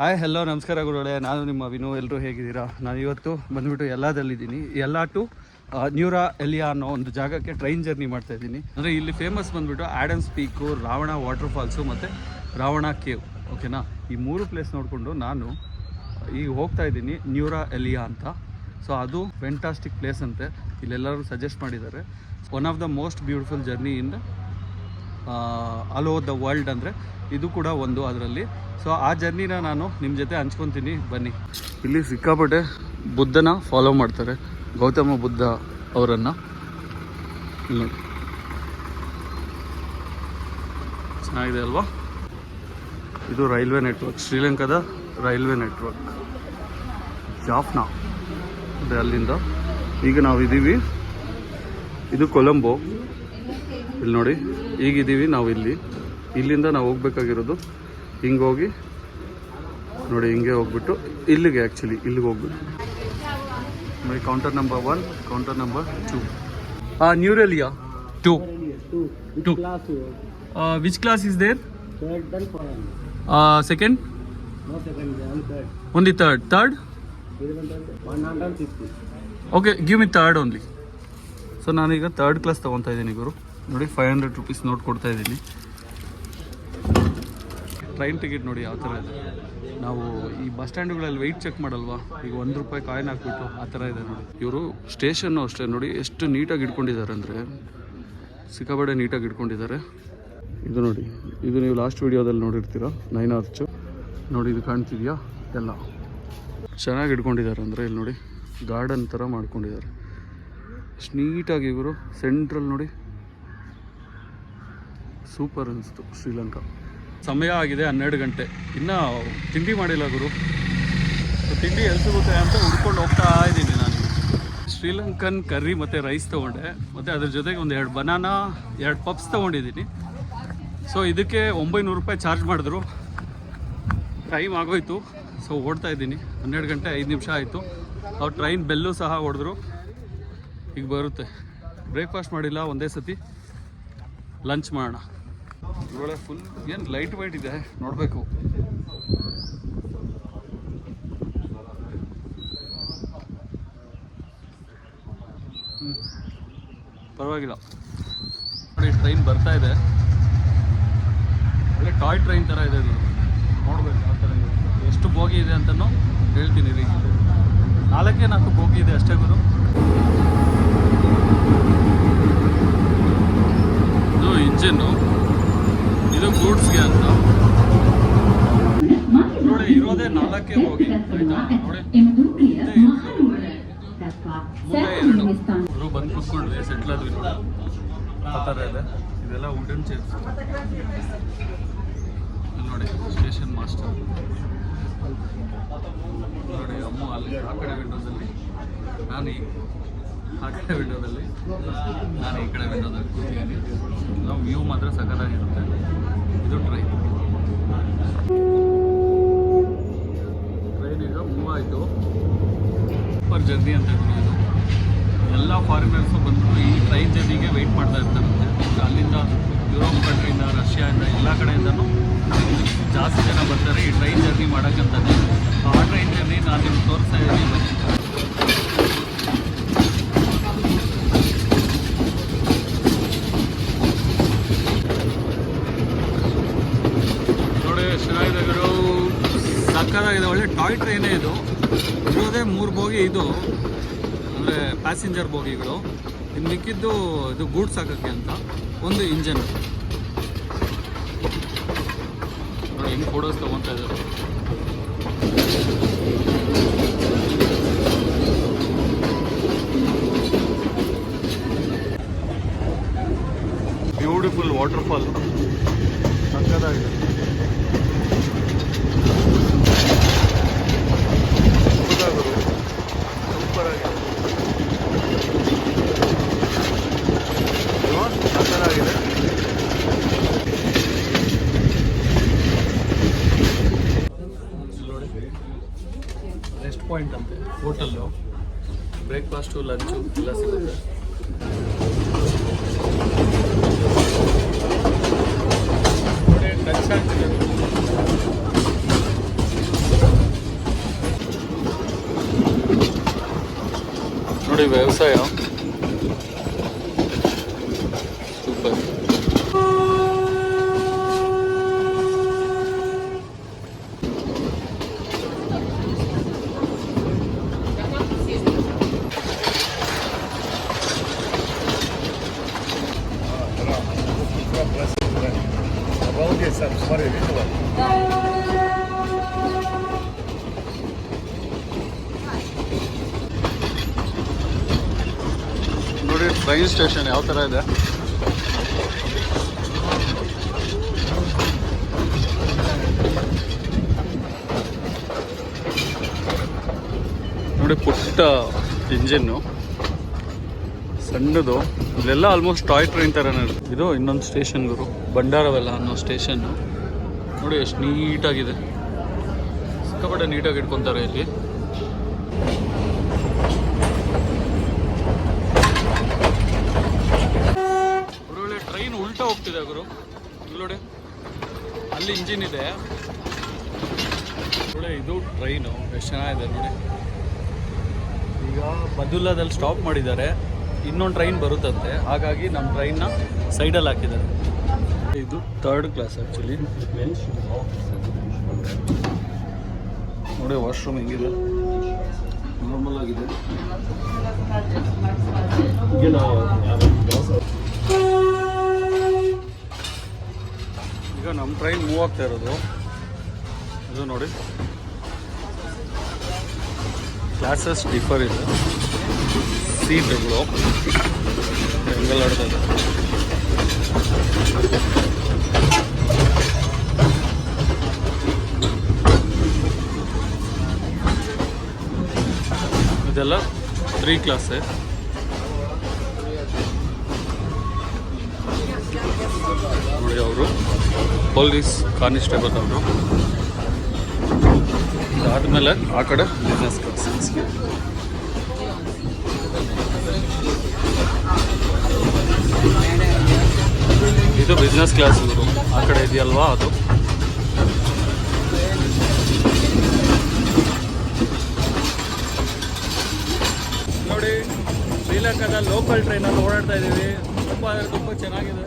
Hi hello ನಮಸ್ಕಾರ ಗುರುಗಳೇ. ನಾನು ನಿಮ್ಮ ವಿನೋ ಎಲ್ಲರೂ ಹೇಗಿದ್ದೀರಾ? ನಾನು ಇವತ್ತು ಬಂದ್ಬಿಟ್ಟು ಎಲ್ಲದಲ್ಲಿದ್ದೀನಿ ಎಲ್ಲ ಟು ನ್ಯೂರಾ ಎಲಿಯಾ ಅನ್ನೋ ಒಂದು ಜಾಗಕ್ಕೆ ಟ್ರೈನ್ ಜರ್ನಿ ಮಾಡ್ತಾ ಇದ್ದೀನಿ. ಅಂದರೆ ಇಲ್ಲಿ ಫೇಮಸ್ ಬಂದ್ಬಿಟ್ಟು Adam's peak Ravana water falls ಮತ್ತು ರಾವಣ ಕೇವ್ ಓಕೆನಾ ಈ ಮೂರು ಪ್ಲೇಸ್ ನೋಡಿಕೊಂಡು ನಾನು ಈಗ ಹೋಗ್ತಾ ಇದ್ದೀನಿ ನ್ಯೂರಾ ಎಲಿಯಾ ಅಂತ. ಸೊ ಅದು ಫೆಂಟಾಸ್ಟಿಕ್ ಪ್ಲೇಸ್ ಅಂತೆ. ಇಲ್ಲೆಲ್ಲರೂ ಸಜೆಸ್ಟ್ ಮಾಡಿದ್ದಾರೆ. One of the most beautiful journey in all over the world ಅಂದರೆ ಇದು ಕೂಡ ಒಂದು ಅದರಲ್ಲಿ. ಸೊ ಆ ಜರ್ನಿನ ನಾನು ನಿಮ್ಮ ಜೊತೆ ಹಂಚ್ಕೊತೀನಿ. ಬನ್ನಿ. ಇಲ್ಲಿ ಸಿಕ್ಕಾಪಟ್ಟೆ ಬುದ್ಧನ ಫಾಲೋ ಮಾಡ್ತಾರೆ. ಗೌತಮ ಬುದ್ಧ ಅವರನ್ನು. ಚೆನ್ನಾಗಿದೆ ಅಲ್ವಾ? ಇದು ರೈಲ್ವೆ ನೆಟ್ವರ್ಕ್ ಶ್ರೀಲಂಕಾದ ರೈಲ್ವೆ ನೆಟ್ವರ್ಕ್ ಜಾಫ್ನಾ. ಅಲ್ಲಿಂದ. ಈಗ ನಾವು ಇದ್ದೀವಿ ಇದು ಕೊಲಂಬೋ. ಇಲ್ಲಿ ನೋಡಿ ಈಗಿದ್ದೀವಿ ನಾವು ಇಲ್ಲಿ. ಇಲ್ಲಿಂದ ನಾವು ಹೋಗ್ಬೇಕಾಗಿರೋದು ಹಿಂಗೆ ಹೋಗಿ ನೋಡಿ ಹಿಂಗೆ ಹೋಗ್ಬಿಟ್ಟು ಇಲ್ಲಿಗೆ ಆ್ಯಕ್ಚುಲಿ ಇಲ್ಲಿಗೆ ಹೋಗ್ಬಿಟ್ಟು. ನೋಡಿ counter number one counter number two Nuwara Eliya two two which class is there second. Only third third. Okay give me third only so ನಾನೀಗ ತರ್ಡ್ ಕ್ಲಾಸ್ ತೊಗೊತಾ ಇದ್ದೀನಿ ಗುರು. ನೋಡಿ ಫೈವ್ ಹಂಡ್ರೆಡ್ ರುಪೀಸ್ ನೋಟ್ ಕೊಡ್ತಾ ಇದ್ದೀನಿ. Train ticket ನೋಡಿ ಯಾವ ಥರ ಇದೆ. ನಾವು ಈ ಬಸ್ ಸ್ಟ್ಯಾಂಡ್ಗಳಲ್ಲಿ ವೆಯ್ಟ್ ಚೆಕ್ ಮಾಡಲ್ವಾ? ಈಗ ಒಂದು ರೂಪಾಯಿ ಕಾಯಿನ್ ಹಾಕ್ಬಿಟ್ಟು ಆ ಥರ ಇದೆ ನೋಡಿ. ಇವರು ಸ್ಟೇಷನ್ನು ಅಷ್ಟೇ ನೋಡಿ ಎಷ್ಟು ನೀಟಾಗಿ ಇಟ್ಕೊಂಡಿದ್ದಾರೆ ಅಂದರೆ ಸಿಕ್ಕಾಪಟ್ಟೆ ನೀಟಾಗಿ ಇಟ್ಕೊಂಡಿದ್ದಾರೆ. ಇದು ನೋಡಿ, ಇದು ನೀವು ಲಾಸ್ಟ್ ವೀಡಿಯೋದಲ್ಲಿ ನೋಡಿರ್ತೀರ ನೈನ್ ಆರ್ಚು ನೋಡಿ ಇದು ಕಾಣ್ತಿದೆಯಾ? ಎಲ್ಲ. ಚೆನ್ನಾಗಿ ಇಟ್ಕೊಂಡಿದ್ದಾರೆ ಅಂದರೆ ಇಲ್ಲಿ ನೋಡಿ ಗಾರ್ಡನ್ ಥರ ಮಾಡ್ಕೊಂಡಿದ್ದಾರೆ. ಎಷ್ಟು ನೀಟಾಗಿ ಇವರು ಸೆಂಟ್ರಲ್ ನೋಡಿ ಸೂಪರ್ ಅನಿಸ್ತು ಶ್ರೀಲಂಕಾ. ಸಮಯ ಆಗಿದೆ ಹನ್ನೆರಡು ಗಂಟೆ. ಇನ್ನೂ ತಿಂಡಿ ಮಾಡಿಲ್ಲ ಗುರು. ತಿಂಡಿ ಎಲ್ಲಿ ಸಿಗುತ್ತೆ ಅಂತ ಹುಡ್ಕೊಂಡು ಹೋಗ್ತಾ ಇದ್ದೀನಿ ನಾನು. ಶ್ರೀಲಂಕನ್ ಕರ್ರಿ ಮತ್ತು ರೈಸ್ ತೊಗೊಂಡೆ. ಮತ್ತು ಅದ್ರ ಜೊತೆಗೆ ಒಂದು ಎರಡು ಬನಾನಾ, ಎರಡು ಪಪ್ಸ್ ತೊಗೊಂಡಿದ್ದೀನಿ. ಸೊ ಇದಕ್ಕೆ ಒಂಬೈನೂರು ರೂಪಾಯಿ ಚಾರ್ಜ್ ಮಾಡಿದ್ರು. ಟೈಮ್ ಆಗೋಯ್ತು. ಸೊ ಓಡ್ತಾ ಇದ್ದೀನಿ. ಹನ್ನೆರಡು ಗಂಟೆ ಐದು ನಿಮಿಷ ಆಯಿತು. ಅವ್ರು ಟ್ರೈನ್ ಬೆಲ್ಲು ಸಹ ಹೊಡೆದ್ರು. ಈಗ ಬರುತ್ತೆ. ಬ್ರೇಕ್ಫಾಸ್ಟ್ ಮಾಡಿಲ್ಲ ಒಂದೇ ಸತಿ. ಲಂಚ್ ಮಾಡೋಣ. ಇದ್ರೊಳಗೆ ಫುಲ್ ಏನು ಲೈಟ್ ವೈಟ್ ಇದೆ, ನೋಡಬೇಕು. ಪರವಾಗಿಲ್ಲ. ನೋಡಿ ಟ್ರೈನ್ ಬರ್ತಾ ಇದೆ. ಅದೇ ಟಾಯ್ ಟ್ರೈನ್ ಥರ ಇದೆ ಇದು. ನೋಡ್ಬೇಕು ಆ ಥರ ಎಷ್ಟು ಬೋಗಿ ಇದೆ ಅಂತಲೂ ಹೇಳ್ತೀನಿ ರೀ. ನಾಲ್ಕೇ ನಾಲ್ಕು ಬೋಗಿ ಇದೆ ಅಷ್ಟೇ ಗುರು. ಇದು ಇಂಜಿನ್ನು ಇದು ಗೂಡ್ಸ್ಗೆ ಅಂತ. ನೋಡಿ, ಇರೋದೇ ನಾಲ್ಕೇ ಹೋಗಿ, ಆಯ್ತಾ? ನೋಡಿ. ಮುಂದೆ ಎರಡು. ಇವರು ಬಂದು ಕೂತ್ಕೊಂಡ್ವಿ ಸೆಟ್ಲ್ ಆದ್ವಿ ನೋಡಿ. ಆ ಥರ ಇದೆ. ಇದೆಲ್ಲ ವುಡನ್ ಚೇರ್ಸ್ ನೋಡಿ ಸ್ಟೇಷನ್ ಮಾಸ್ಟರ್ ನೋಡಿ, ಅಮ್ಮ ಅಲ್ಲಿ ಆ ಕಡೆ ವಿಂಡೋದಲ್ಲಿ ನಾನು ಆ ಕಡೆ ವಿಂಡೋದಲ್ಲಿ. ನಾನು ಈ ಕಡೆ ವಿಂಡೋದಲ್ಲಿ ಕೂತಿದ್ದೀನಿ. ನಾವು ವ್ಯೂ ಮಾತ್ರ ಸಖತ್ತಾಗಿರುತ್ತೆ. ಇದು ಟ್ರೈನ್ ಟ್ರೈನ್ ಈಗ ಮೂವ್ ಆಯಿತು. ಸೂಪರ್ ಜರ್ನಿ ಅಂತ ಹೇಳ್ಬೋದು ಇದು. ಎಲ್ಲ ಫಾರಿನರ್ಸು ಬಂದ್ಬಿಟ್ಟು ಈ ಟ್ರೈನ್ ಜರ್ನಿಗೆ ವೆಯ್ಟ್ ಮಾಡ್ತಾ ಇರ್ತಾರಂತೆ ಅಲ್ಲಿಂದ ಯುರೋಪ್ ಕಂಟ್ರಿಯಿಂದ ರಷ್ಯಾದಿಂದ ಎಲ್ಲ ಕಡೆಯಿಂದನೂ ಜಾಸ್ತಿ ಜನ ಬರ್ತಾರೆ. ಈ ಟ್ರೈನ್ ಜರ್ನಿ ಮಾಡೋಕ್ಕಂತಾನೆ ಆ ಟ್ರೈನ್ ಜರ್ನಿ ನಾನು ನಿಮ್ಗೆ ತೋರಿಸ್ತಾ ಇದ್ದೀನಿ ಬನ್ನಿ ನೋಡಿ ಎಷ್ಟು ಚೆನ್ನಾಗಿದೆ ಗುರು ಸಕ್ಕತ್ತಾಗಿದೆ ಒಳ್ಳೆ ಟಾಯ್ ಟ್ರೈನೇ ಇದು? ಇರೋದೇ ಮೂರು ಬೋಗಿ ಇದು ಅಂದರೆ ಪ್ಯಾಸೆಂಜರ್ ಬೋಗಿಗಳು. ಇನ್ನು ಮಿಕ್ಕಿದ್ದು ಇದು ಗೂಡ್ಸ್ ಹಾಕೋಕ್ಕೆ ಅಂತ ಒಂದು ಇಂಜನ್. ನೋಡಿ ಹೆಂಗೆ ಫೋಟೋಸ್ ತೊಗೊತಾ ಇದ್ದಾರೆ. ಬ್ಯೂಟಿಫುಲ್ ವಾಟರ್ಫಾಲ್ ಸಕ್ಕತ್ತಾಗಿದೆ ఇది వ్యవసాయం సూపర్ Обалдеть, Сам, смотри, видела? ನೋಡಿ ಟ್ರೈನ್ ಸ್ಟೇಷನ್ ಯಾವ ತರ ಇದೆ? ನೋಡಿ ಪುಟ್ಟ ಇಂಜಿನ್ನು. ಸಣ್ಣದು. ಇಲ್ಲೆಲ್ಲ ಆಲ್ಮೋಸ್ಟ್ ಟಾಯ್ ಟ್ರೈನ್ ಇರುತ್ತೆ. ಇದು ಇನ್ನೊಂದು ಸ್ಟೇಷನ್ ಗುರು. ಭಂಡಾರವೆಲ್ಲ ಅನ್ನೋ ಸ್ಟೇಷನ್ನು. ನೋಡಿ ಎಷ್ಟು ನೀಟಾಗಿದೆ. ಸಿಕ್ಕಾಪಟ್ಟೆ ನೀಟಾಗಿ ಇಟ್ಕೊತಾರೆ ಇಲ್ಲಿ ಒಳ್ಳೆ ಟ್ರೈನ್ ಉಲ್ಟಾ ಹೋಗ್ತಿದೆ ಗುರು. ಇಲ್ಲಿ ನೋಡಿ. ಅಲ್ಲಿ ಇಂಜಿನ್ ಇದೆ. ನೋಡಿ ಇದು ಟ್ರೈನು ಎಷ್ಟು ಚೆನ್ನಾಗಿದೆ ನೋಡಿ. ಈಗ ಬದುಲಾದಲ್ಲಿ ಸ್ಟಾಪ್ ಮಾಡಿದ್ದಾರೆ. ಇನ್ನೊಂದು ಟ್ರೈನ್ ಬರುತ್ತಂತೆ. ಹಾಗಾಗಿ ನಮ್ಮ ಟ್ರೈನ್ನ ಸೈಡಲ್ಲಿ ಹಾಕಿದ್ದಾರೆ. ಇದು ಥರ್ಡ್ ಕ್ಲಾಸ್ ಆ್ಯಕ್ಚುಲಿ ನೋಡಿ ವಾಶ್ರೂಮ್ ಹೆಂಗಿದೆ? ನಾರ್ಮಲ್ ಆಗಿದೆ. ನಮ್ಮ ಟ್ರೈನ್ ಮೂವ್ ಆಗ್ತಾ ಇರೋದು. ಇದು ನೋಡಿ. ಕ್ಲಾಸಸ್ ಡಿಫರ್ ಇದೆ. ಸೀಟ್ಗಳು ಹೆಂಗೆಲ್ಲ ಆಡ್ತಾ ಇದೆ. ಇದೆಲ್ಲ ತ್ರೀ ಕ್ಲಾಸೇ ನೋಡಿ ಅವರು, ಪೊಲೀಸ್ ಕಾನ್ಸ್ಟೇಬಲ್ ಅವರು. ಅದಾದಮೇಲೆ ಆ ಕಡೆ ಬಿಸ್ನೆಸ್ ಕ್ಲಾಸ್ ಇದು ಬಿಸ್ನೆಸ್ ಕ್ಲಾಸ್ ಇವರು. ಆ ಕಡೆ ಇದೆಯಲ್ವಾ ಅದು? ನೋಡಿ, ಶ್ರೀಲಂಕಾದ ಲೋಕಲ್ ಟ್ರೈನಲ್ಲಿ ಓಡಾಡ್ತಾ ಇದ್ದೀವಿ ತುಂಬ ಅಂದರೆ ತುಂಬ ಚೆನ್ನಾಗಿದೆ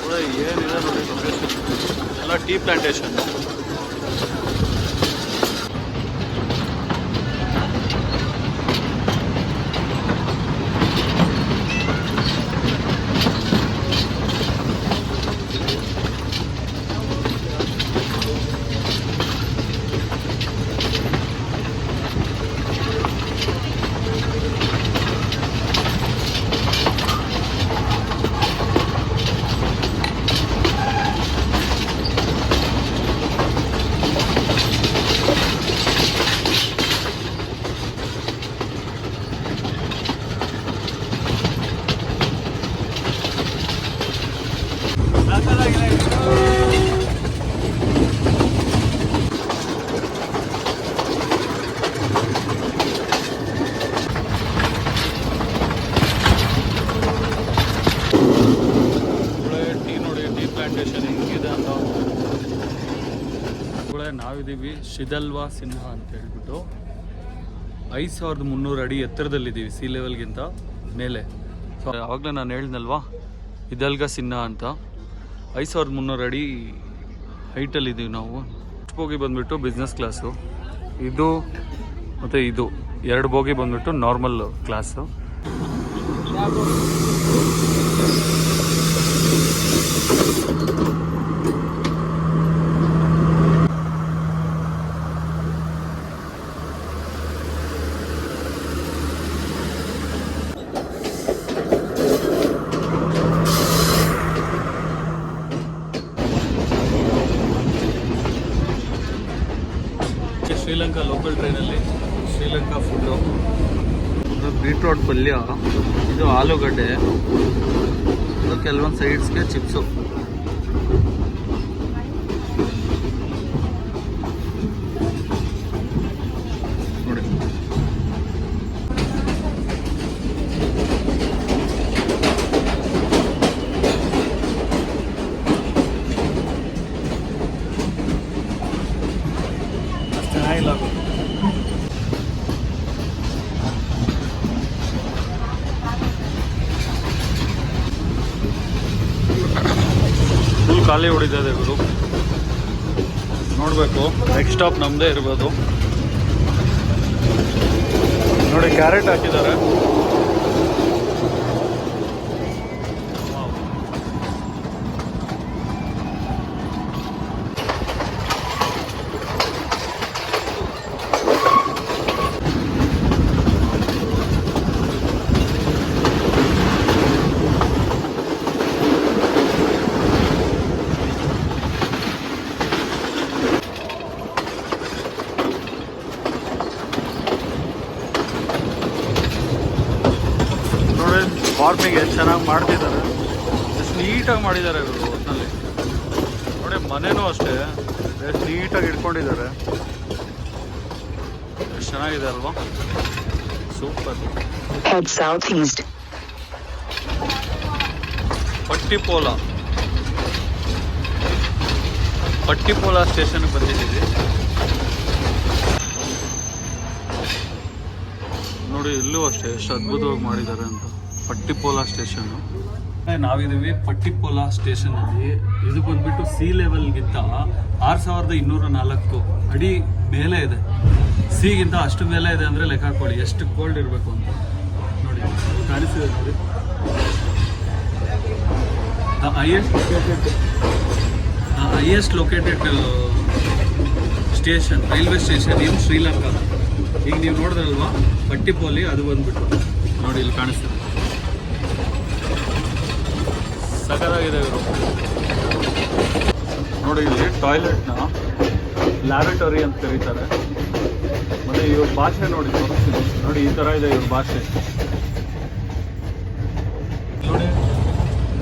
ನೋಡಿ ಏನಿದೆ ನೋಡಿ ಲೊಕೇಶನ್ ಎಲ್ಲ ಟೀ ಪ್ಲಾಂಟೇಶನ್ ಟೀ ನೋಡಿ ಟೀ ಪ್ಲಾಂಟೇಶನ್ ಹೆಂಗಿದೆ ಅಂತ ನಾವಿದ್ದೀವಿ ಶಿದಲ್ವಾ ಸಿನ್ಹಾ ಅಂತ ಹೇಳ್ಬಿಟ್ಟು ಐದು ಸಾವಿರದ ಮುನ್ನೂರು ಅಡಿ ಎತ್ತರದಲ್ಲಿದ್ದೀವಿ ಸಿ ಲೆವೆಲ್ಗಿಂತ ಮೇಲೆ. ಸೊ ಆವಾಗಲೇ ನಾನು ಹೇಳಿದ್ನಲ್ವಾ ಇದಲ್ಗ ಸಿನ್ಹಾ ಅಂತ. ಐದು ಸಾವಿರದ ಮುನ್ನೂರು ಅಡಿ ಹೈಟಲ್ಲಿದ್ದೀವಿ ನಾವು. ಬೋಗಿ ಬಂದ್ಬಿಟ್ಟು ಬಿಸ್ನೆಸ್ ಕ್ಲಾಸು ಇದು ಮತ್ತು ಇದು. ಎರಡು ಬೋಗಿ ಬಂದ್ಬಿಟ್ಟು ನಾರ್ಮಲ್ ಕ್ಲಾಸು ಶ್ರೀಲಂಕಾ ಲೋಕಲ್ ಟ್ರೈನಲ್ಲಿ ಶ್ರೀಲಂಕಾ ಫುಡ್ಡು ಇದು ಬೀಟ್ರೋಟ್ ಪಲ್ಯ ಇದು ಆಲೂಗಡ್ಡೆ ಇದು ಕೆಲವೊಂದು ಸೈಡ್ಸ್ಗೆ ಚಿಪ್ಸು ಖಾಲಿ ಉಳಿದಿದೆ ಗುರು. ನೋಡಬೇಕು ನೆಕ್ಸ್ಟ್ ಸ್ಟಾಪ್ ನಮ್ಮದೇ ಇರ್ಬೋದು. ನೋಡಿ ಕ್ಯಾರೆಟ್ ಹಾಕಿದ್ದಾರೆ ನೋಡಿ ಫಾರ್ಮಿಂಗ್ ಎಷ್ಟು ಚೆನ್ನಾಗಿ ಮಾಡ್ತಿದ್ದಾರೆ. ಎಷ್ಟು ನೀಟಾಗಿ ಮಾಡಿದ್ದಾರೆ ಇವರು ಒಟ್ಟಿನಲ್ಲಿ ನೋಡಿ ಮನೆಯೂ ಅಷ್ಟೇ ಎಷ್ಟು ನೀಟಾಗಿ ಇಟ್ಕೊಂಡಿದ್ದಾರೆ. ಎಷ್ಟು ಚೆನ್ನಾಗಿದೆ ಅಲ್ವಾ. ಸೂಪರ್. ಪಟ್ಟಿಪೋಲ ಪಟ್ಟಿಪೋಲ ಸ್ಟೇಷನ್ ಬಂದಿದ್ದೀವಿ. ನೋಡಿ ಇಲ್ಲೂ ಅಷ್ಟೇ ಎಷ್ಟು ಅದ್ಭುತವಾಗಿ ಮಾಡಿದ್ದಾರೆ ಅಂತ. ಪಟ್ಟಿಪೋಲ ಸ್ಟೇಷನ್. ನಾವಿದ್ದೀವಿ ಪಟ್ಟಿಪೋಲಾ ಸ್ಟೇಷನ್ ಅಲ್ಲಿ ಇದು ಬಂದ್ಬಿಟ್ಟು ಸಿ ಲೆವೆಲ್ಗಿಂತ ಆರು ಸಾವಿರದ ಇನ್ನೂರ ನಾಲ್ಕು ಅಡಿ ಮೇಲೆ ಇದೆ. ಸಿಗಿಂತ ಅಷ್ಟು ಮೇಲೆ ಇದೆ ಅಂದರೆ ಲೆಕ್ಕ ಹಾಕೊಳ್ಳಿ. ಎಷ್ಟು ಕೋಲ್ಡ್ ಇರಬೇಕು ಅಂತ. ನೋಡಿ ಕಾಣಿಸಿದೆ ನೋಡಿ. The highest located the highest located station railway station in Sri Lanka ಈಗ ನೀವು ನೋಡಿದ್ರಲ್ವಾ? ಪಟ್ಟಿಪೋಲಿ, ಅದು ಬಂದ್ಬಿಟ್ಟು. ನೋಡಿ, ಇಲ್ಲಿ ಕಾಣಿಸ್ತದೆ. ಸಕಲಾಗಿದೆ ಇವರು. ನೋಡಿ, ಇಲ್ಲಿ ಟಾಯ್ಲೆಟ್ನ ಲ್ಯಾಬೋರೇಟರಿ ಅಂತ ಕರೀತಾರೆ. ಮತ್ತೆ ಇವ್ರ ಭಾಷೆ ನೋಡಿ ನೋಡಿ, ಈ ಥರ ಇದೆ ಇವ್ರ ಭಾಷೆ. ನೋಡಿ,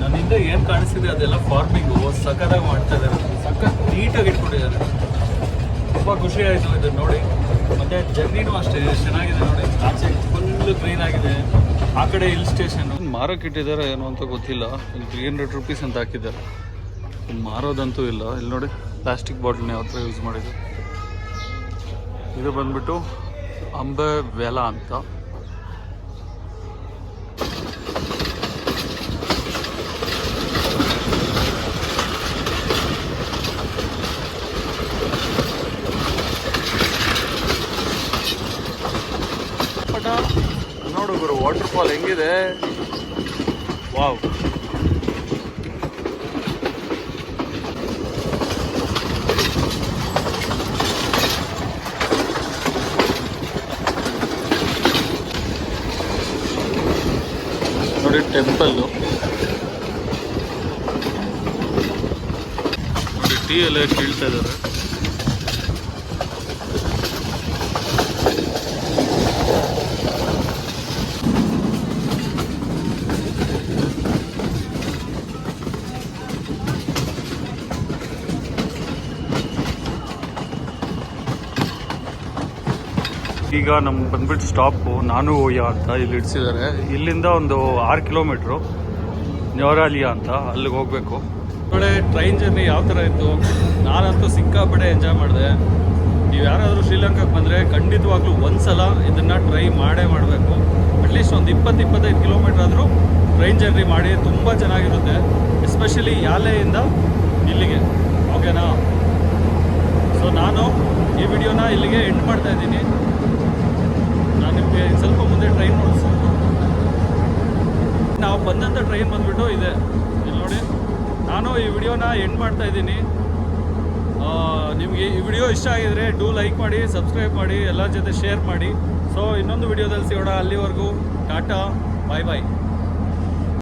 ನನ್ನಿಂದ ಏನು ಕಾಣಿಸ್ತಿದೆ, ಅದೆಲ್ಲ ಫಾರ್ಮಿಂಗು ಸಖತ್ತಾಗಿ ಮಾಡ್ತಾ ಇದ್ದಾರೆ ಸಖತ್ ನೀಟಾಗಿ ಇಟ್ಕೊಂಡಿದ್ದಾರೆ. ತುಂಬ ಖುಷಿ ಆಯಿತು ಇದನ್ನ ನೋಡಿ. ಮತ್ತೆ ಜರ್ನಿನೂ ಅಷ್ಟೇ, ಚೆನ್ನಾಗಿದೆ ನೋಡಿ. ಆಚೆ ಫುಲ್ ಗ್ರೀನ್ ಆಗಿದೆ. ಆ ಕಡೆ ಹಿಲ್ ಸ್ಟೇಷನ್ ಮಾರಕ್ಕೆ ಇಟ್ಟಿದ್ದಾರೆ ಏನೋ ಅಂತ ಗೊತ್ತಿಲ್ಲ. ಇಲ್ಲಿ ತ್ರೀ ಹಂಡ್ರೆಡ್ ರುಪೀಸ್ ಅಂತ ಹಾಕಿದ್ದಾರೆ. ಮಾರೋದಂತೂ ಇಲ್ಲ. ಇಲ್ಲಿ ನೋಡಿ ಪ್ಲಾಸ್ಟಿಕ್ ಬಾಟ್ಲ್ನ ಯಾವ ಥರ ಯೂಸ್ ಮಾಡಿದ್ರು. ಇದು ಬಂದ್ಬಿಟ್ಟು ಅಂಬೆ ವೆಲ ಅಂತ ಪಟ ನೋಡು ಗುರು ಫಾಲ್ ಹೆಂಗಿದೆ? ವಾವ್. ನೋಡಿ ಟೆಂಪಲ್ಲು ನೋಡಿ ಟೀ ಎಲ್ಲ ಕೀಳ್ತಾ ಇದ್ದಾರೆ. ಈಗ ನಮ್ಗೆ ಬಂದ್ಬಿಟ್ಟು ಸ್ಟಾಪು ನಾನು ಓಯ್ಯ ಅಂತ ಇಲ್ಲಿ ಇಡ್ಸಿದ್ದಾರೆ. ಇಲ್ಲಿಂದ ಒಂದು ಆರು ಕಿಲೋಮೀಟ್ರು. ನ್ಯೂರಾಲಿಯಾ ಅಂತ ಅಲ್ಲಿಗೆ ಹೋಗಬೇಕು. ಕಡೆ ಟ್ರೈನ್ ಜರ್ನಿ ಯಾವ ಥರ ಇತ್ತು? ನಾನಂತೂ ಸಿಕ್ಕಾಪಟ್ಟೆ ಎಂಜಾಯ್ ಮಾಡಿದೆ. ನೀವು ಯಾರಾದರೂ ಶ್ರೀಲಂಕಾಕ್ಕೆ ಬಂದರೆ ಖಂಡಿತವಾಗ್ಲೂ ಒಂದು ಸಲ ಇದನ್ನು ಟ್ರೈ ಮಾಡೇ ಮಾಡಬೇಕು. ಅಟ್ಲೀಸ್ಟ್ ಒಂದು ಇಪ್ಪತ್ತು, ಇಪ್ಪತ್ತೈದು ಕಿಲೋಮೀಟ್ರ್ ಆದರೂ ಟ್ರೈನ್ ಜರ್ನಿ ಮಾಡಿ ತುಂಬ ಚೆನ್ನಾಗಿರುತ್ತೆ. ಎಸ್ಪೆಷಲಿ ಯಾಲೆಯಿಂದ ಇಲ್ಲಿಗೆ. ಓಕೆನಾ ಸೊ ನಾನು ಈ ವಿಡಿಯೋನ ಇಲ್ಲಿಗೆ ಎಂಡ್ ಮಾಡ್ತಾ ಇದ್ದೀನಿ. ನಿಮಗೆ ಸ್ವಲ್ಪ ಮುಂದೆ ಟ್ರೈನ್ ನೋಡಿಸ್ತೀನಿ ನಾವು ಬಂದಂಥ ಟ್ರೈನ್ ಬಂದುಬಿಟ್ಟು ಇದೆ. ಇಲ್ಲಿ ನೋಡಿ, ನಾನು ಈ ವಿಡಿಯೋನ ಎಂಡ್ ಮಾಡ್ತಾ ಇದ್ದೀನಿ. ನಿಮಗೆ ಈ ವಿಡಿಯೋ ಇಷ್ಟ ಆಗಿದರೆ ಡೂ ಲೈಕ್ ಮಾಡಿ ಸಬ್ಸ್ಕ್ರೈಬ್ ಮಾಡಿ, ಎಲ್ಲರ ಜೊತೆ ಶೇರ್ ಮಾಡಿ. ಸೊ ಇನ್ನೊಂದು ವಿಡಿಯೋದಲ್ಲಿ ಸಿಗೋಣ. ಅಲ್ಲಿವರೆಗೂ ಟಾಟಾ ಬಾಯ್ ಬಾಯ್